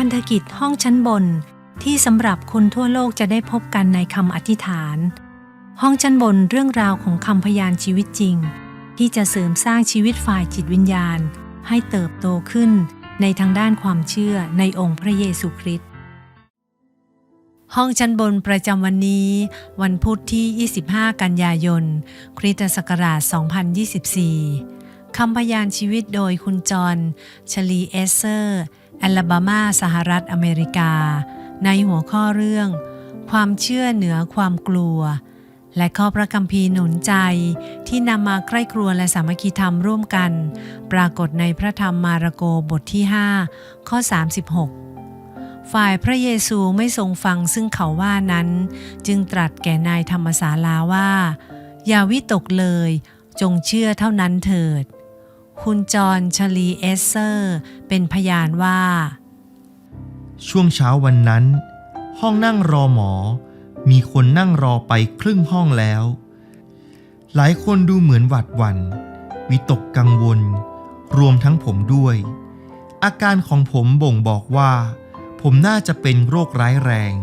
พันธกิจห้องชั้นบน ที่สำหรับคนทั่วโลกจะได้พบกันในคำอธิษฐาน ห้องชั้นบนเรื่องราวของคำพยานชีวิตจริง ที่จะเสริมสร้างชีวิตฝ่ายจิตวิญญาณ ให้เติบโตขึ้นในทางด้านความเชื่อในองค์พระเยซูคริสต์ห้องชั้นบนประจำวันนี้ วันพุธที่ 25 กันยายน คริสตศักราช 2024 คำพยานชีวิตโดยคุณจอห์นชลีเอเซอร์ แอลบามาสหรัฐอเมริกา ในหัวข้อเรื่อง ความเชื่อเหนือความกลัว และข้อพระคัมภีร์หนุนใจที่นำมาใกล้ครัวและสามัคคีธรรมร่วมกัน ปรากฏในพระธรรมมาระโกบทที่ 5 ข้อ 36 ฝ่ายพระเยซูไม่ทรงฟังซึ่งเขาว่านั้น จึงตรัสแก่นายธรรมศาลาว่า อย่าวิตกเลย จงเชื่อเท่านั้นเถิด คุณจอห์นชลีเอสเซอร์ เป็นพยานว่า ช่วงเช้าวันนั้น ห้องนั่งรอหมอ มีคนนั่งรอไปครึ่งห้องแล้ว หลายคนดูเหมือนหวาดหวัน่นวิตกกังวล รวมทั้งผมด้วย อาการของผมบ่งบอกว่า ผมน่าจะเป็นโรคร้ายแรง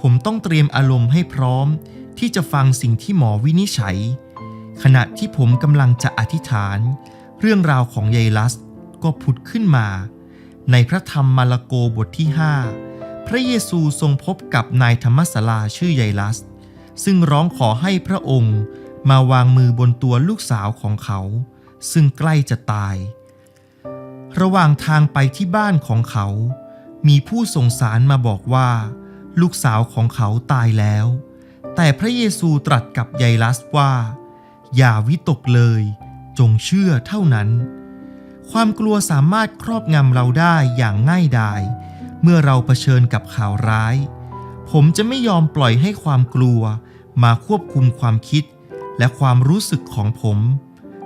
ผมต้องเตรียมอารมณ์ให้พร้อม ที่จะฟังสิ่งที่หมอวินิจฉัย ขณะที่ผมกำลังจะอธิษฐาน เรื่องราวของยายลัสก็ผุดขึ้นมา ในพระธรรมมาระโกบทที่ 5 พระเยซูทรงพบกับนายธรรมศาลาชื่อยายลัส ซึ่งร้องขอให้พระองค์มาวางมือบนตัวลูกสาวของเขา ซึ่งใกล้จะตาย ระหว่างทางไปที่บ้านของเขา มีผู้ส่งสารมาบอกว่า ลูกสาวของเขาตายแล้ว แต่พระเยซูตรัสกับยายลัสว่า อย่าวิตกเลย จงเชื่อเท่านั้น ความกลัวสามารถครอบงำเราได้อย่างง่ายดาย เมื่อเราเผชิญกับข่าวร้าย ผมจะไม่ยอมปล่อยให้ความกลัวมาควบคุมความคิด และความรู้สึกของผม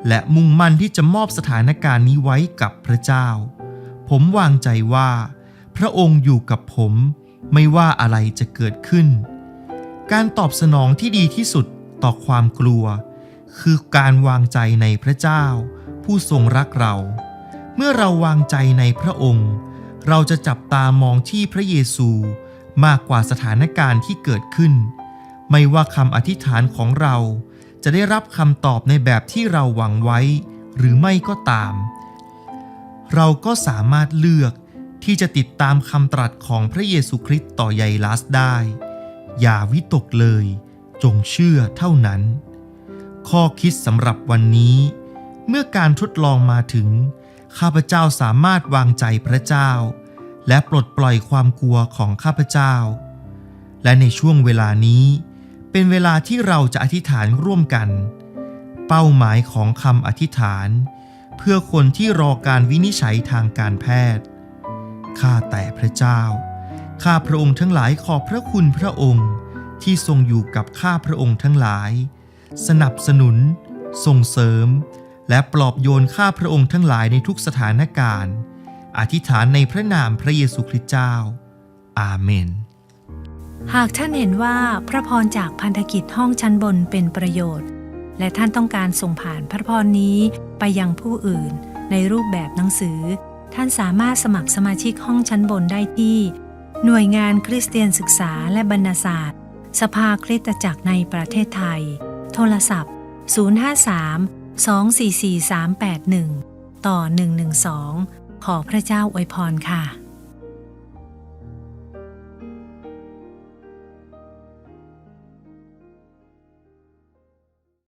และมุ่งมั่นที่จะมอบสถานการณ์นี้ไว้กับพระเจ้า ผมวางใจว่า พระองค์อยู่กับผม ไม่ว่าอะไรจะเกิดขึ้น การตอบสนองที่ดีที่สุดต่อความกลัว คือการวางใจในพระเจ้า ผู้ทรงรักเรา เมื่อเราวางใจในพระองค์ เราจะจับตามองที่พระเยซูมากกว่าสถานการณ์ที่เกิดขึ้น ไม่ว่าคำอธิษฐานของเราจะได้รับคำตอบในแบบที่เราหวังไว้ หรือไม่ก็ตาม เราก็สามารถเลือกที่จะติดตามคำตรัสของพระเยซูคริสต์ต่อไยลัสได้ อย่าวิตกเลย จงเชื่อเท่านั้น ข้อคิดสำหรับวันนี้ เมื่อการทดลองมาถึง ข้าพเจ้าสามารถวางใจพระเจ้า และปลดปล่อยความกลัวของข้าพเจ้า และในช่วงเวลานี้ เป็นเวลาที่เราจะอธิษฐานร่วมกัน เป้าหมายของคำอธิษฐาน เพื่อคนที่รอการวินิจฉัยทางการแพทย์ข้าแต่พระเจ้า ข้าพระองค์ทั้งหลายขอบพระคุณพระองค์ที่ทรงอยู่กับข้าพระองค์ทั้งหลาย สนับสนุน ส่งเสริม และปลอบโยนข้าพระองค์ทั้งหลายในทุกสถานการณ์ อธิษฐานในพระนามพระเยซูคริสต์เจ้า อาเมน หากท่านเห็นว่าพระพรจากพันธกิจห้องชั้นบนเป็นประโยชน์ และท่านต้องการส่งผ่านพระพรนี้ไปยังผู้อื่น ในรูปแบบหนังสือ ท่านสามารถสมัครสมาชิกห้องชั้นบนได้ที่ หน่วยงานคริสเตียนศึกษาและบรรณศาสตร์ สภาคริสตจักรในประเทศไทย โทรศัพท์ 053 244 381 ต่อ 112 ขอพระเจ้าอวยพรค่ะ